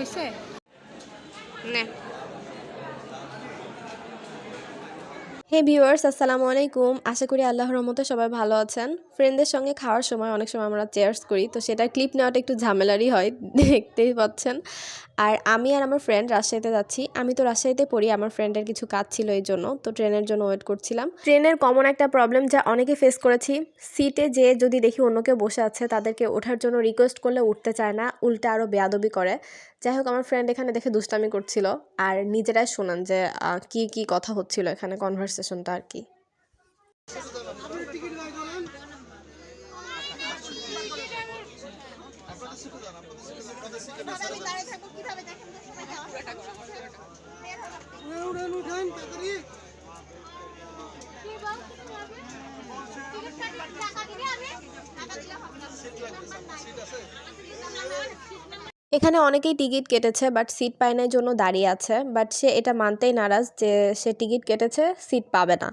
হয়েছে নে। হে ভিউয়ার্স, আসসালামু আলাইকুম। আশা করি আল্লাহর রহমতে সবাই ভালো আছেন। ফ্রেন্ডদের সঙ্গে খাওয়ার সময় অনেক সময় আমরা চেয়ার্স করি, তো সেটা ক্লিপ নেওয়াটা একটু ঝামেলারই হয়, দেখতেই পাচ্ছেন। আর আমি আর আমার ফ্রেন্ড রাজশাহীতে যাচ্ছি। আমি তো রাজশাহীতে পড়ি, আমার ফ্রেন্ডের কিছু কাজ ছিল এই জন্য, তো ট্রেনের জন্য ওয়েট করছিলাম। ট্রেনের কমন একটা প্রবলেম যা অনেকে ফেস করেছি সিটে যে যদি দেখি অন্য কেউ বসে আছে, তাদেরকে ওঠার জন্য রিকোয়েস্ট করলে উঠতে চায় না, উল্টা আরও বেয়াদবি করে। যাই হোক, আমার ফ্রেন্ড এখানে দেখে দুষ্টামি করছিল, আর নিজেরাই শোনান যে কি কি কথা হচ্ছিল এখানে কনভারসেশনটা আর কি। উড়ান উঠান তাড়াতাড়ি এখানে অনেকেই টিকিট কেটেছে বাট সিট পায় নাই জন্য দাঁড়িয়ে আছে। বাট সে এটা মানতেই নারাজ যে সে টিকিট কেটেছে সিট পাবে না।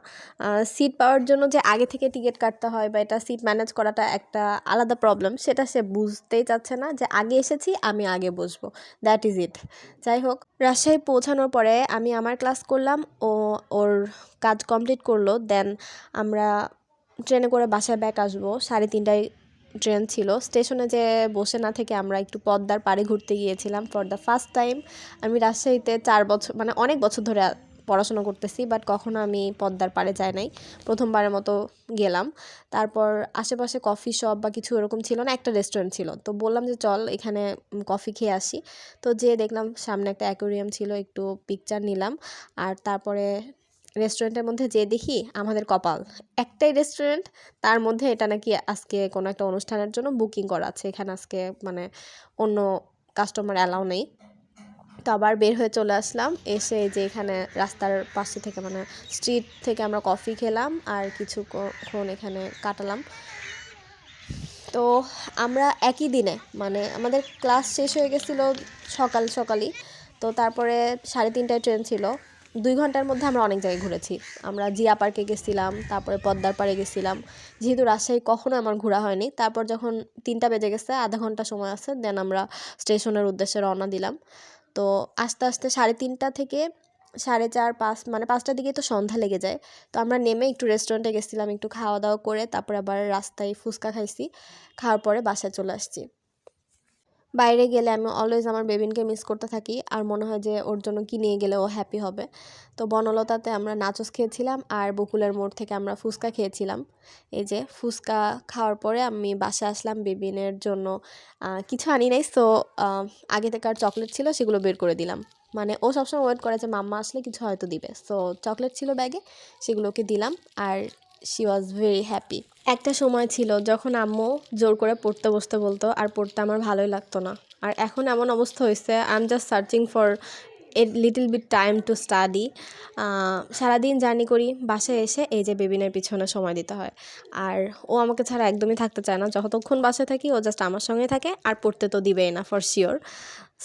সিট পাওয়ার জন্য যে আগে থেকে টিকিট কাটতে হয় বা এটা সিট ম্যানেজ করাটা একটা আলাদা প্রবলেম সেটা সে বুঝতেই চাচ্ছে না যে আগে এসেছি, আমি আগে বসবো। দ্যাট ইজ ইট যাই হোক, রাজশাহী পৌঁছানোর পরে আমি আমার ক্লাস করলাম, ও, ওর কাজ কমপ্লিট করল দেন আমরা ট্রেনে করে বাসায় ব্যাক আসব, সাড়ে তিনটায় ট্রেন ছিল। স্টেশনে যে বসে না থেকে আমরা একটু পদ্মার পাড়ে ঘুরতে গিয়েছিলাম ফর দ্য ফার্স্ট টাইম আমি রাজশাহীতে চার বছর মানে অনেক বছর ধরে পড়াশোনা করতেছি বাট কখনো আমি পদ্মার পাড়ে যাই নাই। প্রথমবারের মতো গেলাম। তারপর আশেপাশে কফি শপ বা কিছু এরকম ছিল না, একটা রেস্টুরেন্ট ছিল। তো বললাম যে, চল এখানে কফি খেয়ে আসি। তো যেয়ে দেখলাম সামনে একটা অ্যাকোরিয়াম ছিল, একটু পিকচার নিলাম। আর তারপরে রেস্টুরেন্টের মধ্যে যে দেখি আমাদের কপাল। একটাই রেস্টুরেন্ট, তার মধ্যে এটা নাকি আজকে কোনো একটা অনুষ্ঠানের জন্য বুকিং করা আছে। এখানে আজকে মানে অন্য কাস্টমার অ্যালাউ নেই। তো আবার বের হয়ে চলে আসলাম। এসে যে এখানে রাস্তার পাশে থেকে মানে স্ট্রিট থেকে আমরা কফি খেলাম আর কিছুক্ষণ এখানে কাটালাম। তো আমরা একই দিনে মানে আমাদের ক্লাস শেষ হয়ে গেছিল সকাল সকালই। তো তারপরে সাড়ে তিনটায় ট্রেন ছিল। দুই ঘণ্টার মধ্যে আমরা অনেক জায়গায় ঘুরেছি। আমরা জিয়া পার্কে গেছিলাম, তারপরে পদ্মার পাড়ে গেছিলাম। যেহেতু রাজশাহী কখনো আমার ঘোরা হয়নি, তারপর যখন তিনটা বেজে গেছে, আধা ঘণ্টা সময় আছে দেন আমরা স্টেশনের উদ্দেশ্যে রওনা দিলাম। তো আস্তে আস্তে সাড়ে তিনটা থেকে সাড়ে চার, পাঁচ মানে পাঁচটার দিকে তো সন্ধ্যা লেগে যায়। তো আমরা নেমে একটু রেস্টুরেন্টে গেছিলাম, একটু খাওয়া দাওয়া করে, তারপরে আবার রাস্তায় ফুচকা খাইছি, খাওয়ার পরে বাসায় চলে আসছি। বাইরে গেলে আমি অলওয়েজ আমার বেবিনকে মিস করতে থাকি। আর মনে হয় যে ওর জন্য কি নিয়ে গেলে ও হ্যাপি হবে। তো বনলতাতে আমরা নাচস খেয়েছিলাম আর বকুলের মোড় থেকে আমরা ফুচকা খেয়েছিলাম। এই যে ফুচকা খাওয়ার পরে আমি বাসায় আসলাম বেবিনের জন্য। কিছু আনি নাই তো আগে থেকে আর চকলেট ছিল সেগুলো বের করে দিলাম। মানে ও সবসময় ওয়েট করে যে মাম্মা আসলে কিছু হয়তো দিবে। সো চকলেট ছিল ব্যাগে সেগুলোকে দিলাম। আর শি ওয়াজ ভেরি হ্যাপি একটা সময় ছিল যখন আম্মু জোর করে পড়তে বসতে বলতো, আর পড়তে আমার ভালোই লাগতো না। আর এখন এমন অবস্থা হয়েছে I am just searching for a little bit time to study সারাদিন জার্নি করি, বাসায় এসে এই যে বেবিনের পিছনে সময় দিতে হয়। আর ও আমাকে ছাড়া একদমই থাকতে চায় না, যতক্ষণ বাসায় থাকি ও জাস্ট আমার সঙ্গে থাকে, আর পড়তে তো দিবেই না ফর শিওর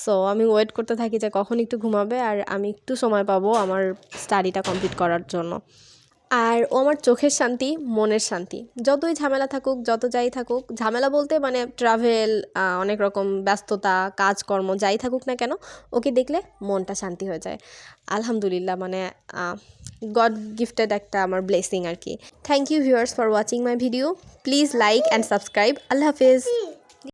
সো আমি ওয়েট করতে থাকি যে কখন একটু ঘুমাবে, আর আমি একটু সময় পাবো আমার স্টাডিটা কমপ্লিট করার জন্য। আর ও আমার চোখের শান্তি, মনের শান্তি। যতই ঝামেলা থাকুক, যত যাই থাকুক, ঝামেলা বলতে মানে ট্রাভেল অনেক রকম ব্যস্ততা, কাজকর্ম যাই থাকুক না কেন, ওকে দেখলে মনটা শান্তি হয়ে যায়। আলহামদুলিল্লাহ মানে গড গিফটেড একটা আমার ব্লেসিং আর কি। Thank you viewers for watching my video please like and subscribe Allah Hafiz.